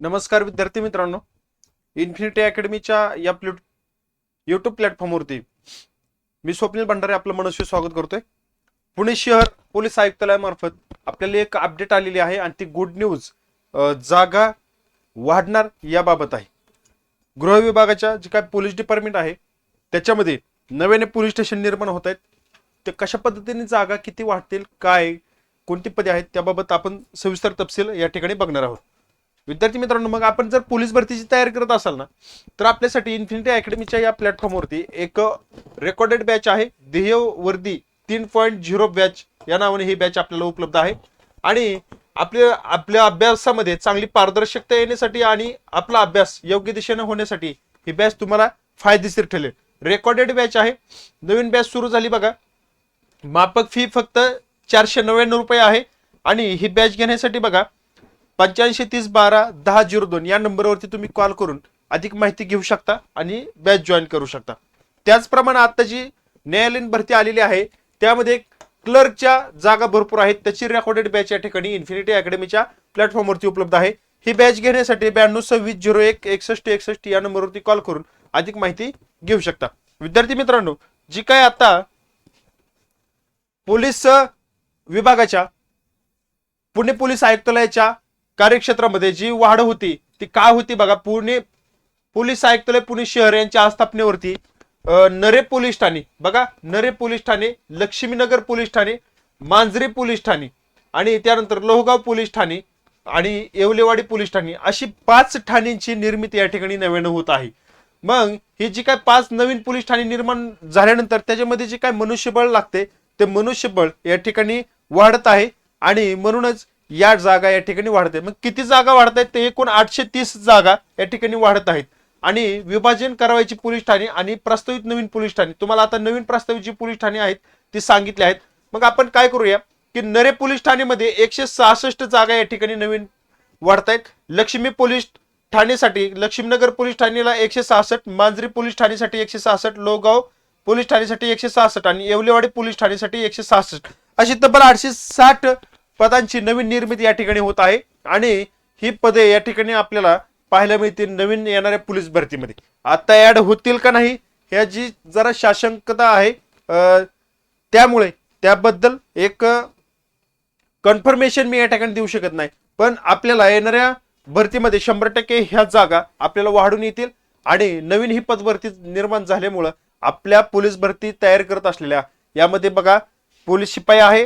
नमस्कार विद्यार्थी मित्रांनो. इन्फिनिटी अकॅडमीच्या या प्लॅट यूट्यूब प्लॅटफॉर्मवरती मी स्वप्नील भंडारे आपलं मनस्वी स्वागत करतोय. पुणे शहर पोलीस आयुक्तालयामार्फत आपल्याला एक अपडेट आलेली आहे आणि ती गुड न्यूज जागा वाढणार याबाबत आहे. गृह विभागाच्या जे काय पोलीस डिपार्टमेंट आहे त्याच्यामध्ये नव्याने पोलीस स्टेशन निर्माण होत आहेत. ते कशा पद्धतीने जागा किती वाढतील काय कोणती पदे आहेत त्याबाबत आपण सविस्तर तपशील या ठिकाणी बघणार आहोत. विद्यार्थी मित्रांनो मग आपण जर पोलीस भरतीची तयारी करत असाल ना तर आपल्यासाठी इन्फिनिटी अकॅडमीच्या या प्लॅटफॉर्मवरती एक रेकॉर्डेड बॅच आहे. ध्येय वर्दी तीन पॉईंट झिरो बॅच या नावाने ही बॅच आपल्याला उपलब्ध आहे. आणि आपल्या आपल्या अभ्यासामध्ये चांगली पारदर्शकता येण्यासाठी आणि आपला अभ्यास योग्य दिशेने होण्यासाठी ही बॅच तुम्हाला फायदेशीर ठरेल. रेकॉर्डेड बॅच आहे. नवीन बॅच सुरू झाली बघा. माफक फी फक्त चारशे नव्याण्णव रुपये आहे. आणि ही बॅच घेण्यासाठी बघा पंच्याऐंशी तीस बारा दहा झिरो दोन या नंबरवरती तुम्ही कॉल करून अधिक माहिती घेऊ शकता आणि बॅच जॉईन करू शकता. त्याचप्रमाणे आता जी न्यायालयीन भरती आलेली आहे त्यामध्ये क्लर्कच्या जागा भरपूर आहेत. त्याची रेकॉर्डेड बॅच या ठिकाणी इन्फिनिटी अकॅडमीच्या प्लॅटफॉर्मवरती उपलब्ध आहे. ही बॅच घेण्यासाठी ब्याण्णव सव्वीस झिरो एक एकसष्ट एकसष्ट या नंबरवरती कॉल करून अधिक माहिती घेऊ शकता. विद्यार्थी मित्रांनो जी काय आता पोलीस विभागाच्या पुणे पोलीस आयुक्तालयाच्या कार्यक्षेत्रामध्ये जी वाढ होती ती काय होती बघा पुणे पोलीस आयुक्तालय पुणे शहर यांच्या आस्थापनेवरती नरे पोलीस ठाणे बघा नरे पोलीस ठाणे लक्ष्मीनगर पोलीस ठाणे मांजरी पोलीस ठाणे आणि त्यानंतर लोहगाव पोलीस ठाणे आणि येवलेवाडी पोलीस ठाणे अशी पाच ठाण्यांची निर्मिती या ठिकाणी नव्यानं होत आहे. मग ही जी काय पाच नवीन पोलीस ठाणे निर्माण झाल्यानंतर त्याच्यामध्ये जे काय मनुष्यबळ लागते ते मनुष्यबळ या ठिकाणी वाढत आहे आणि म्हणूनच या जागा या ठिकाणी वाढत आहेत. मग किती जागा वाढत आहेत ते एकूण आठशे तीस जागा या ठिकाणी वाढत आहेत. आणि विभाजन करावायची पोलीस ठाणे आणि प्रस्तावित नवीन पोलीस ठाणे. तुम्हाला आता नवीन प्रस्तावित जी पोलीस ठाणे आहेत ती सांगितली आहेत. मग आपण काय करूया की नरे पोलीस ठाणेमध्ये एकशे सहासष्ट जागा या ठिकाणी नवीन वाढत आहेत. लक्ष्मी पोलीस ठाणेसाठी लक्ष्मीनगर पोलीस ठाणेला एकशे सहासष्ट मांजरी पोलीस ठाणेसाठी एकशे सहासष्ट लोगाव पोलीस ठाणेसाठी एकशे सहासष्ट आणि येवलेवाडी पोलीस ठाणेसाठी एकशे सहासष्ट. अशी तब्बल आठशे साठ पदांची नवीन निर्मिती या ठिकाणी होत आहे आणि ही पदे या ठिकाणी आपल्याला पाहायला मिळतील नवीन येणाऱ्या पोलीस भरतीमध्ये. आता ऍड होतील का नाही ह्याची जरा शाशंकता आहे. त्यामुळे त्याबद्दल एक कन्फर्मेशन मी या ठिकाणी देऊ शकत नाही. पण आपल्याला येणाऱ्या भरतीमध्ये शंभर टक्के ह्या जागा आपल्याला वाढून येतील आणि नवीन ही पदभरती निर्माण झाल्यामुळं आपल्या पोलीस भरती तयार करत असलेल्या यामध्ये बघा पोलीस शिपाई आहे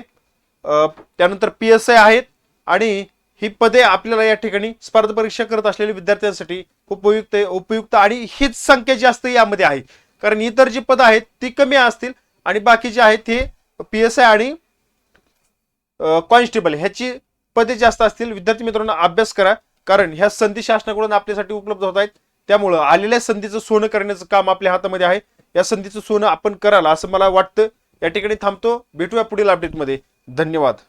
त्यानंतर पी एस आय आहेत आणि ही पदे आपल्याला या ठिकाणी स्पर्धा परीक्षा करत असलेल्या विद्यार्थ्यांसाठी उपयुक्त उपयुक्त आणि हीच संख्या जास्त यामध्ये आहे. कारण इतर जी पदं आहेत ती कमी असतील आणि बाकी जे आहेत ते पी एस आय आणि कॉन्स्टेबल ह्याची पदे जास्त असतील. विद्यार्थी मित्रांनो अभ्यास करा. कारण ह्या संधी शासनाकडून आपल्यासाठी उपलब्ध होत आहेत. त्यामुळं आलेल्या संधीचं सोनं करण्याचं काम आपल्या हातामध्ये आहे. या संधीचं सोनं आपण कराल असं मला वाटतं. या ठिकाणी थांबतो. भेटूया पुढील अपडेटमध्ये धन्यवाद